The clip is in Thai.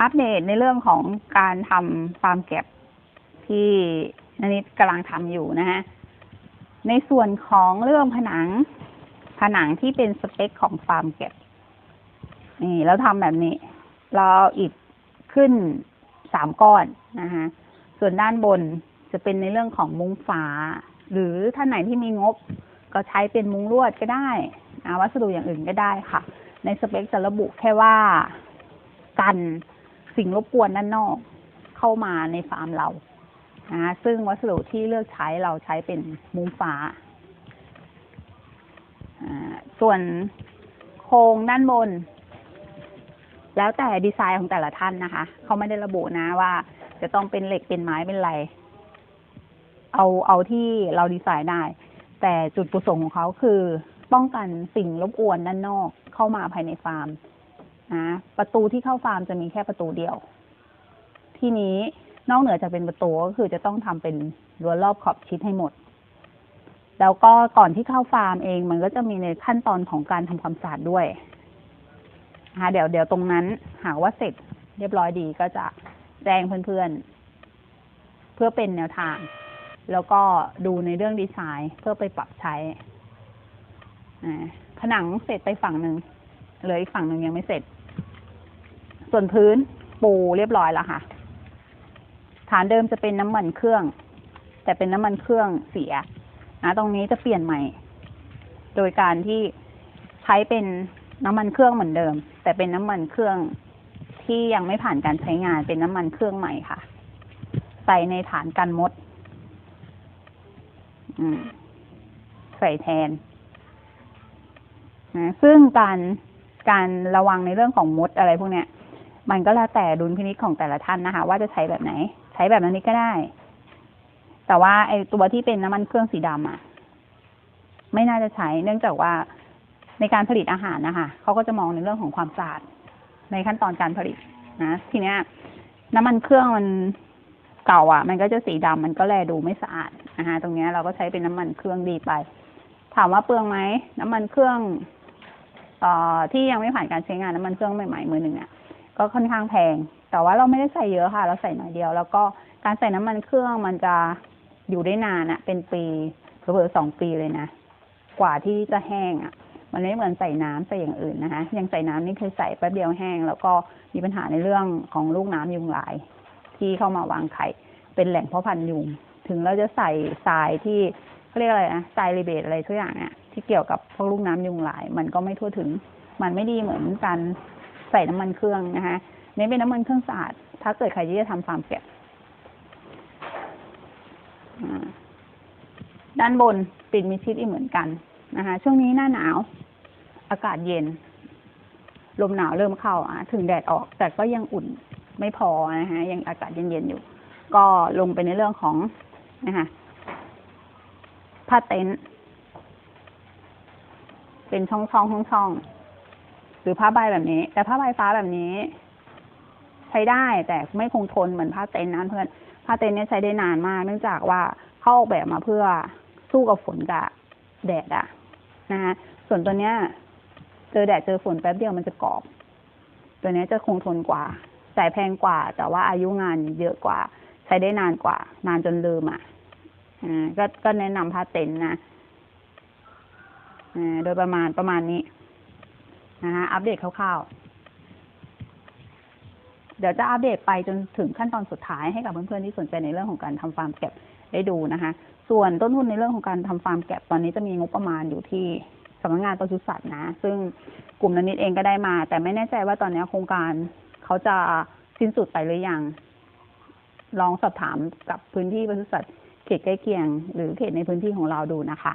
อัปเดตในเรื่องของการทำฟาร์มแก็บที่นนิดกำลังทำอยู่นะฮะ ในส่วนของเรื่องผนัง ผนังที่เป็นสเปคของฟาร์มแก็บนี่เราทำแบบนี้ เราเอาอิฐขึ้นสามก้อนนะคะส่วนด้านบนจะเป็นในเรื่องของมุ้งฝา หรือท่านไหนที่มีงบ ก็ใช้เป็นมุ้งลวดก็ได้นะวัสดุอย่างอื่นก็ได้ค่ะ ในสเปคจะระบุแค่ว่ากัน สิ่งรบกวนด้านนอกเข้ามาในฟาร์มเรานะซึ่งวัสดุที่เลือกใช้เราใช้เป็นมุ้งฟ้า ส่วนโครงด้านบน แล้วแต่ดีไซน์ของแต่ละท่านนะคะ เขาไม่ได้ระบุนะว่าจะต้องเป็นเหล็กเป็นไม้เป็นไร เอาเอาที่เราดีไซน์ได้ แต่จุดประสงค์ของเขาคือ ป้องกันสิ่งรบกวนด้านนอกเข้ามาภายในฟาร์ม นะประตูที่เข้าฟาร์มจะมีแค่ประตูเดียว ที่นี้นอกเหนือจากเป็นประตูก็คือจะต้องทำเป็นรั้วรอบขอบชิดให้หมด แล้วก็ก่อนที่เข้าฟาร์มเองมันก็จะมีในขั้นตอนของการทำความสะอาดด้วยนะเดี๋ยวเดี๋ยวตรงนั้นหากว่าเสร็จเรียบร้อยดีก็จะแจ้งเพื่อนๆ เพื่อเป็นแนวทาง แล้วก็ดูในเรื่องดีไซน์เพื่อไปปรับใช้อ่าผนังเสร็จไปฝั่งหนึ่งเหลืออีกฝั่งหนึ่งยังไม่เสร็จ ส่วนพื้นปูเรียบร้อยแล้วค่ะ ฐานเดิมจะเป็นน้ำมันเครื่อง แต่เป็นน้ำมันเครื่องเสียนะตรงนี้จะเปลี่ยนใหม่ โดยการที่ใช้เป็นน้ำมันเครื่องเหมือนเดิม แต่เป็นน้ำมันเครื่องที่ยังไม่ผ่านการใช้งานเป็นน้ำมันเครื่องใหม่ค่ะ ใส่ในฐานกันมดมใส่แทนนะซึ่งการการระวังในเรื่องของมดอะไรพวกเนี้ย มันก็แล้วแต่ดุลพินิจของแต่ละท่านนะคะ ว่าจะใช้แบบไหน ใช้แบบนี้ก็ได้ แต่ว่าไอ้ตัวที่เป็นน้ำมันเครื่องสีดำอะ ไม่น่าจะใช้ เนื่องจากว่าในการผลิตอาหารนะคะเขาก็จะมองในเรื่องของความสะอาดในขั้นตอนการผลิตนะทีเนี้ย น้ำมันเครื่องมันเก่าอะ มันก็จะสีดำมันก็แลดูไม่สะอาดนะคะตรงเนี้ยเราก็ใช้เป็นน้ำมันเครื่องดีไป ถามว่าเปลืองไหมน้ำมันเครื่องเอ่อที่ยังไม่ผ่านการใช้งานน้ำมันเครื่องใหม่ๆมือหนึ่งอะ ก็ค่อนข้างแพง แต่ว่าเราไม่ได้ใส่เยอะค่ะ เราใส่หน่อยเดียว แล้วก็การใส่น้ำมันเครื่องมันจะอยู่ได้นานอะเป็นปีเผื่อสองปีเลยนะ กว่าที่จะแห้งอะมันไม่เหมือนใส่น้ำใส่อย่างอื่นนะคะย่างใส่น้ำนี่คือใส่แป๊บเดียวแห้ง แล้วก็มีปัญหาในเรื่องของลูกน้ำยุงลาย ที่เข้ามาวางไข่เป็นแหล่งเพาะพันธุ์ยุง ถึงเราจะใส่ทรายที่เขาเรียกอะไรนะทรายรีเบทอะไรทุกอย่างเนี่ยที่เกี่ยวกับพวกลูกน้ำยุงลาย มันก็ไม่ทั่วถึง มันไม่ดีเหมือนการ ใส่น้ำมันเครื่องนะคะนี่เป็นน้ำมันเครื่องสะอาด ถ้าเกิดใครที่จะทำฟาร์มแกะอ่ด้านบนปิดมิดชิดอีกเหมือนกันนะคะช่วงนี้หน้าหนาว อากาศเย็น ลมหนาวเริ่มเข้าอะถึงแดดออก แต่ก็ยังอุ่นไม่พอนะคะยังอากาศเย็นๆอยู่ ก็ลงไปในเรื่องของนะคะผ้าเต็นท์เป็นช่องๆช่องๆ หรือผ้าใบแบบนี้ แต่ผ้าใบฟ้าแบบนี้ ใช้ได้แต่ไม่คงทนเหมือนผ้าเต็นท์นะเพื่อนผ้าเต็นท์เนี่ยใช้ได้นานมาก เนื่องจากว่าเขาออกแบบมาเพื่อสู้กับฝนกับแดดอะนะคะส่วนตัวเนี้ย เจอแดดเจอฝนแป๊บเดียวมันจะกรอบ ตัวเนี้ยจะคงทนกว่าจ่ายแพงกว่า แต่ว่าอายุงานเยอะกว่า ใช้ได้นานกว่า นานจนลืมอะอ่าก็ก็แนะนำผ้าเต็นท์นะอ่าโดยประมาณประมาณนี้ นะคะอัปเดตคร่าวๆ เดี๋ยวจะอัปเดตไปจนถึงขั้นตอนสุดท้ายให้กับเพื่อนๆที่สนใจในเรื่องของการทำฟาร์มแกะได้ดูนะคะ ส่วนต้นทุนในเรื่องของการทำฟาร์มแกะตอนนี้จะมีงบประมาณอยู่ที่สำนักงานปศุสัตว์นะ ซึ่งกลุ่มนันนิดเองก็ได้มา แต่ไม่แน่ใจว่าตอนนี้โครงการเขาจะสิ้นสุดไปหรือยัง ลองสอบถามกับพื้นที่ปศุสัตว์เขตใกล้เคียง หรือเขตในพื้นที่ของเราดูนะคะ